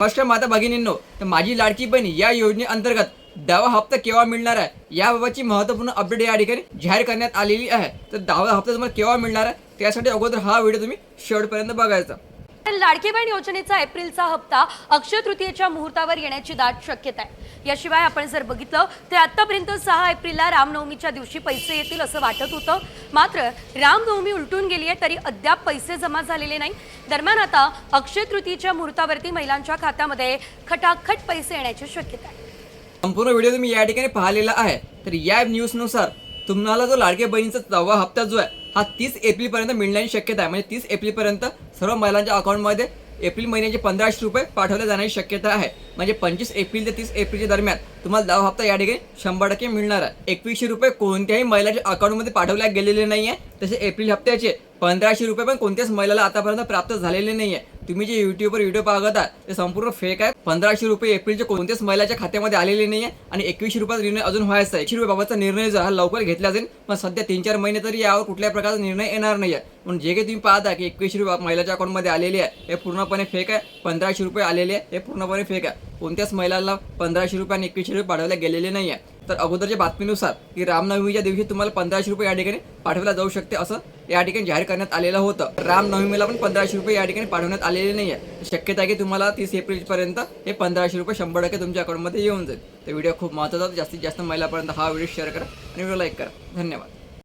First माता भगिनींनो तर माझी लाडकी बहीण या योजनेअंतर्गत दहावा हप्ता केव्हा मिळणार आहे याबाबतची महत्त्वपूर्ण अपडेट या ठिकाणी जाहीर करण्यात आलेली आहे. तर दहावा हप्ता तुम्हाला केव्हा मिळणार आहे त्यासाठी अगोदर हा व्हिडिओ तुम्ही शेवटपर्यंत बघायचा. तर लाडकी बहीण योजनेचा एप्रिलचा हप्ता अक्षय तृतीयेच्या मुहूर्तावर येण्याची दाट शक्यता आहे. याशिवाय आपण जर बघितलं तर आतापर्यंत सहा एप्रिलला रामनवमीच्या दिवशी पैसे येतील असं वाटत होतं. मात्र रामनवमी उलटून गेली आहे तरी अद्याप पैसे जमा झालेले नाही. दरम्यान आता अक्षय तृतीयेच्या मुहूर्तावरती महिलांच्या खात्यामध्ये खटाखट पैसे येण्याची शक्यता आहे. संपूर्ण व्हिडिओ तुम्ही या ठिकाणी पाहिलेला आहे. तर या न्यूजनुसार तुम्हाला जो लाडके बहिणीचा दहावा हप्ता जो आहे हा तीस एप्रिलपर्यंत मिळण्याची शक्यता आहे. म्हणजे तीस एप्रिलपर्यंत सर्व महिलांच्या अकाउंटमध्ये एप्रिल महिन्याचे पंधराशे रुपये पाठवले जाण्याची शक्यता आहे. म्हणजे पंचवीस एप्रिल ते तीस एप्रिलच्या दरम्यान तुम्हाला दहा हप्ता या ठिकाणी शंभर टक्के मिळणार आहे. एकवीसशे रुपये कोणत्याही महिलाच्या अकाउंटमध्ये पाठवल्या गेलेले नाही आहे तसे एप्रिल हप्त्याचे पंधराशे रुपये पण कोणत्याच महिलाला आतापर्यंत प्राप्त झालेले नाही आहे तुम्ही जे युट्यूबवर व्हिडिओ पाहत आहात ते संपूर्ण फेक आहे. पंधराशे रुपये एप्रिलच्या कोणत्याच महिलाच्या खात्यामध्ये आलेले नाही आहे आणि एकवीसशे रुपयाचा निर्णय अजून व्हायचा आहे. एकशे रुपये बाबाचा निर्णय जो हा लवकर घेतला जाईल पण सध्या तीन चार महिने तरी यावर कुठल्या प्रकारचा निर्णय येणार नाही आहे म्हणून जे काही तुम्ही पाहता की एकवीसशे रुपये महिलाच्या अकाउंटमध्ये आलेले आहे हे पूर्णपणे फेक आहे. पंधराशे रुपये आलेले आहे हे पूर्णपणे फेक आहे. कोणत्याच महिलांना पंधराशे रुपये आणि एकवीसशे रुपये पाठवले गेलेले नाही आहे तर अगोदरच्या बातमीनुसार की रामनवमीच्या दिवशी तुम्हाला पंधराशे रुपये या ठिकाणी पाठवल्या जाऊ शकते असं या ठिकाणी जाहीर करण्यात आलेलं होतं. रामनवमीला पण पंधराशे रुपये या ठिकाणी पाठवण्यात आलेले नाही आहे शक्यता आहे की तुम्हाला तीस एप्रिलपर्यंत हे पंधराशे रुपये शंभर टक्के तुमच्या अकाउंटमध्ये येऊन जाईल. तर व्हिडिओ खूप महत्त्वाचा जास्तीत जास्त महिलापर्यंत हा व्हिडिओ शेअर करा आणि व्हिडिओ लाईक करा. धन्यवाद.